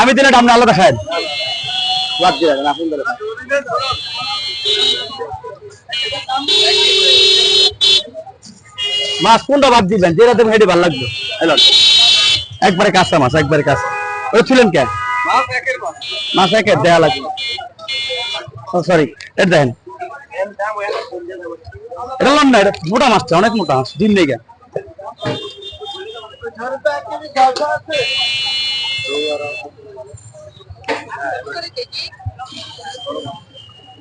আমি দিলে দিয়ে রাখেন, আপনি মাছ কোনটা বাদ দিবেন? যেটা দেবেন হেঁটে ভালো লাগবে। একবারে কাঁচা মাছ, একবারে কাঁচা। ওই ছিলেন কেন মাছ একের দেয়া লাগবে। সরি এটা দেখেন। এটা না, এটা মোটা মাছটা, অনেক মোটা মাছ, দিন কেন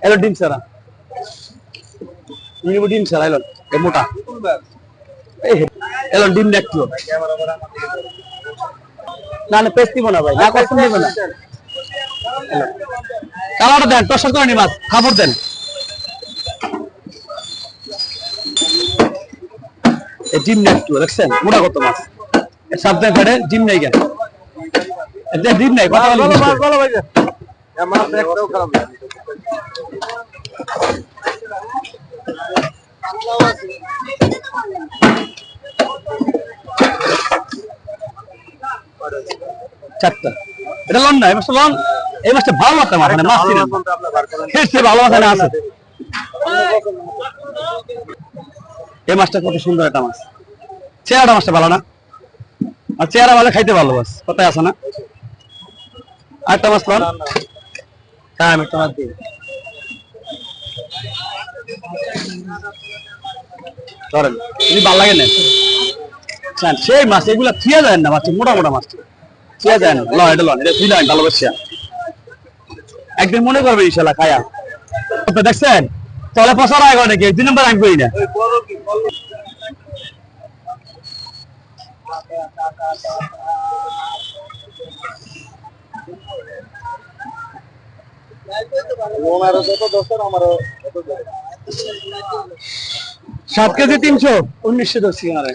এলো ডিম সারা ডিম সারা এলো এ মোটা। ডিম না না না, পেস্ট দিব না ভাই, না কষ্ট দিব না। কালারটা দেন, টসার করে নি মাছ খাবার দেন। ডিম না দেখছেন? মোটা কত মাছ সাবধানে ফেটে ডিম নেই কেন ডিম নাই কথা বলো চারটা এটা লন না এই মাছটা লন এই মাছটা ভালো মাছ আমার মানে মাছ ভালো মাছ এখানে আছে এই মাছটা কত সুন্দর একটা মাছ চেহারাটা মাছটা ভালো না আর চেহারা ভালো, খাইতে ভালো, বাস। কথায় আছে না? আরেকটা মাছ লন হ্যাঁ সেই মাছ, এগুলা থিয়া যায় না মাছ মোটা মোটা মাছ। থিয়া যায় না। লন, এটা ভালোবাসিয়া একদিন মনে করবে, ইনশাল্লাহ, খায়া। দেখছেন? তলে পচার আগে নাকি দুই নম্বর আমি না। সাত কেজি তিনশো? উনিশশো দশ সিঙ্গারে।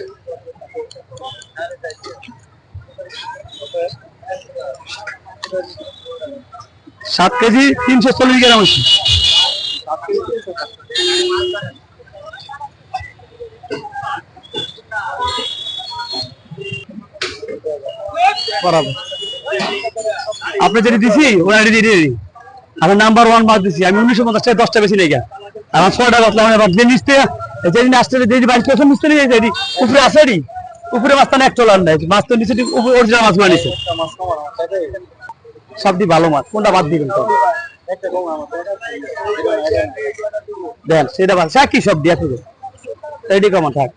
সাত কেজি তিনশো চল্লিশ গ্রাম। আছে বরাবর। আপনি যেটি দিছি ওরা রেডি রেডি আমি নাম্বার ওয়ান বাদ দিছি, আমি উনিশশো পঞ্চাশ টাকা দশটা বেশি নেই আমার ছয়টা বাতলাম আমার যে নিচতে যেদিন আসতে যেদিন বাড়ি পেছন নিচতে নিয়ে যাই উপরে রে উপরে মাছটা এক চলার নাই। মাছ তো নিচে অরিজিনাল মাছগুলো নিচে সবটি ভালো মাছ, কোনটা বাদ দিবেন তো দেন সেটা ভালো সে কি সব দিয়া থেকে রেডি কমা থাক।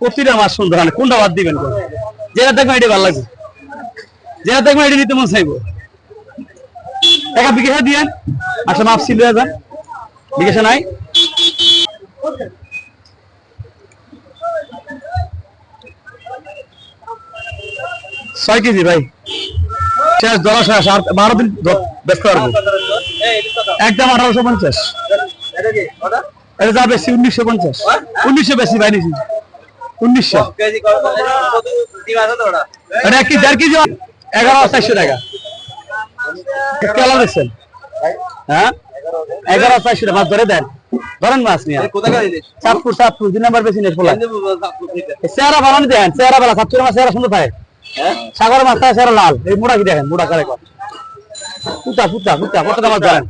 প্রতিটা মাছ সুন্দর মানে কোনটা বাদ দিবেন যেটা দেখবেন এটা ভালো লাগবে। যেটা দেখবেন এটা নিতে মন চাইব। টাকা বিকেশা দিয়েন। আচ্ছা মাপ ছিল যান। বিকেশা নাই। ছয় কেজি ভাই। শেষ দশ শেষ। আর বারো দিন ব্যস্ত পারব একদম আঠারোশো পঞ্চাশ। এটা যা বেশি উনিশশো পঞ্চাশ। উনিশশো বেশি ভাই নিছি উনিশশো। কেজি এগারো চারশো টাকা। কেলা দেখছেন হ্যাঁ? এগারো চারশো টাকা। মাছ ধরে দেন। ধরেন মাছ নিয়ে। চাঁদপুর চাঁদপুর। দুই নাম্বার বেশি নেই পোলা চেহারা ভালো নি চেহারা ভালো। চাঁদপুরের মাছ চেহারা সুন্দর থাকে। সাগর মাছ থাকে চেহারা লাল। এই মোটা কি দেখেন? মোটা কারে পুতা পুতা পুতা কতটা মাছ ধরেন?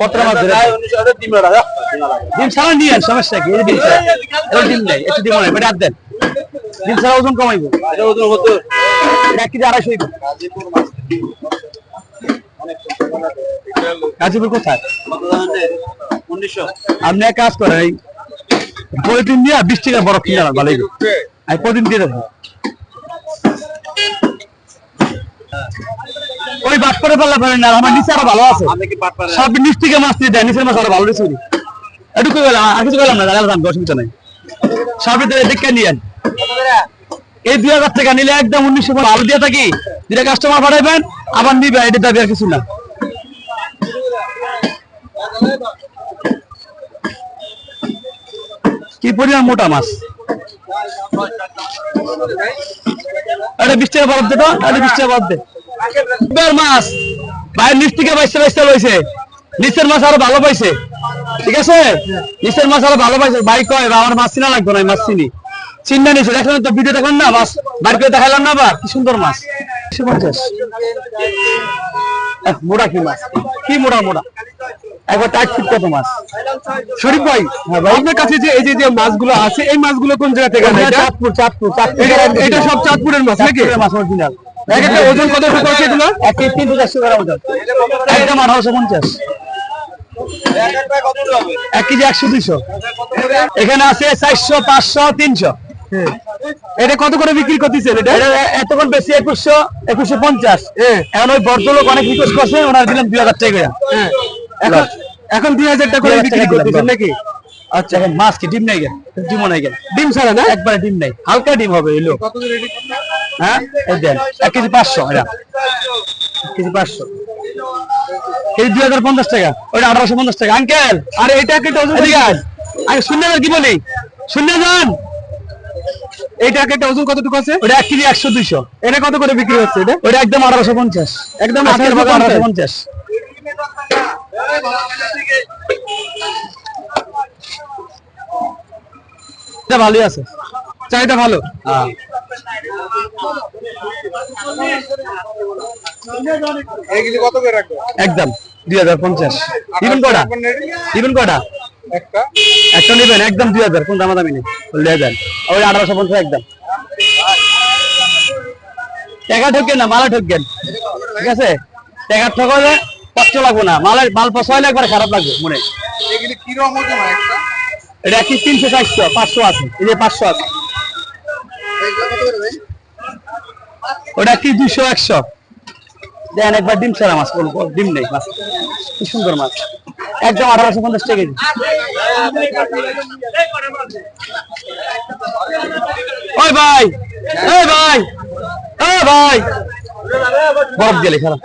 কতটা মাছ ধরে ডিম ছাড়া নিয়ে আন, সমস্যা কি? এই ডিম ছাড়া। ডিম নেই একটু ডিম নাই এটা দেন। ডিম ছাড়া ওজন কমাইবো। এটা কি আড়াইশো হইবো। গাজীপুর কোথায়? আপনি এক কাজ করেন এই পলিথিন দিয়ে বিশ টাকা বরফ কিনে আনান ভালো। আমি প্রতিদিন দিয়ে দেবো? ওই বাট করে পারলে পারেন না আমার নিচে আরও ভালো আছে। সব নিচ থেকে মাছ দিয়ে দেয় নিচের মাছ আরও ভালো দিচ্ছে এটুকু গেলাম? আর কিছু গেলাম না দাঁড়ালাম অসুবিধা নাই। এই দুই হাজার টাকা নিলে একদম উনিশশো দিয়ে থাকি কাস্টমার আবার নিবে, এটা দাবি আর কিছু না। কি পরিমাণ মোটা মাছ? এটা বিশ টাকা বরফ দে তো? এটা বিশ টাকা বরফ দে মাছ ভাই নিচ থেকে বাইশটা বাইশটা লইছে। নিচের মাছ আরও ভালো পাইছে। ঠিক আছে? নিচের মাছ আরও ভালো পাইছে বাইক কয়? বা আমার মাছ চিনা লাগবে না মাছ চিনি চিন্তা নিচ্ছে দেখলেন তো ভিডিও দেখলেন না মাছ বাইর করে দেখালাম না বা কি সুন্দর মাছ। একশো পঞ্চাশ। মোটা কি মাছ? কি মোটা মোটা একবার টাইট ফিট কত মাছ? শরীফ ভাই আপনার কাছে যে এই যে যে মাছগুলো আছে এই মাছগুলো কোন জায়গা থেকে এটা এটা? চাঁদপুর চাঁদপুর চাঁদপুর। এটা- এটা সব চাঁদপুরের মাছ নাকি? চাঁদপুরের মাছ অরিজিনাল এক একটা ওজন কত করে আছে এগুলো? তিনশো চারশো গ্রাম ওজন। একদম আঠারোশো পঞ্চাশ। এক কেজি একশো দুইশো। এখানে আছে চারশো পাঁচশো তিনশো। এটা কত করে বিক্রি করতেছেন এটা? এতক্ষণ বেশি একুশশো একুশশো পঞ্চাশ। এখন ওই ভদ্রলোক অনেক রিকোয়েস্ট করছে ওনার দিলাম দুই হাজার টাকা হ্যাঁ। এখন এখন দুই হাজার টাকা করে বিক্রি করতেছেন নাকি? আচ্ছা। এখন মাছ কি ডিম নাই গেল? ডিমও নাই গেল। ডিম ছাড়া না? একবারে ডিম নাই। হালকা ডিম হবে এলো হ্যাঁ? এই দেন এক কেজি পাঁচশো এটা এক কেজি পাঁচশো। কেজি দুই হাজার পঞ্চাশ টাকা ওইটা আঠারোশো পঞ্চাশ টাকা। আঙ্কেল আর ওজন। শূন্য কি বলি? যান এইটাকে একটা ওজন কতটুকু আছে? ওটা এক কেজি একশো দুইশো। এটা কত করে বিক্রি হচ্ছে এটা? ওটা একদম আঠারোশো পঞ্চাশ। একদম আজকের ভাগে 1850 আঠারোশো পঞ্চাশ। ভালোই আছে। চাহিদা ভালো? হ্যাঁ। এইগুলি কত করে রাখব? একদম দুই হাজার পঞ্চাশ। দিবেন কটা? দিবেন কটা? একটা? একটা নেবেন একদম দুই হাজার কোন দামা দামি নেই দেন ওই আঠারোশো পঞ্চাশ একদম। টাকা ঠকেন না মালা ঠকেন ঠিক আছে? টাকা ঠকালে কষ্ট লাগবো না মালের মাল পছন্দ একবার খারাপ লাগবে মনে এগুলি একটা? এটা কি তিনশো চারশো পাঁচশো আছে এই যে পাঁচশো আছে। ওটা কি দুশো একশো? দেন একবার ডিম ছাড়া মাছ, বলব, ডিম নেই মাছ। কি সুন্দর মাছ। একদম আঠারোশো পঞ্চাশ টাকা কেজি। ওই ভাই ওই ভাই ওই ভাই। বরফ গেলে খারাপ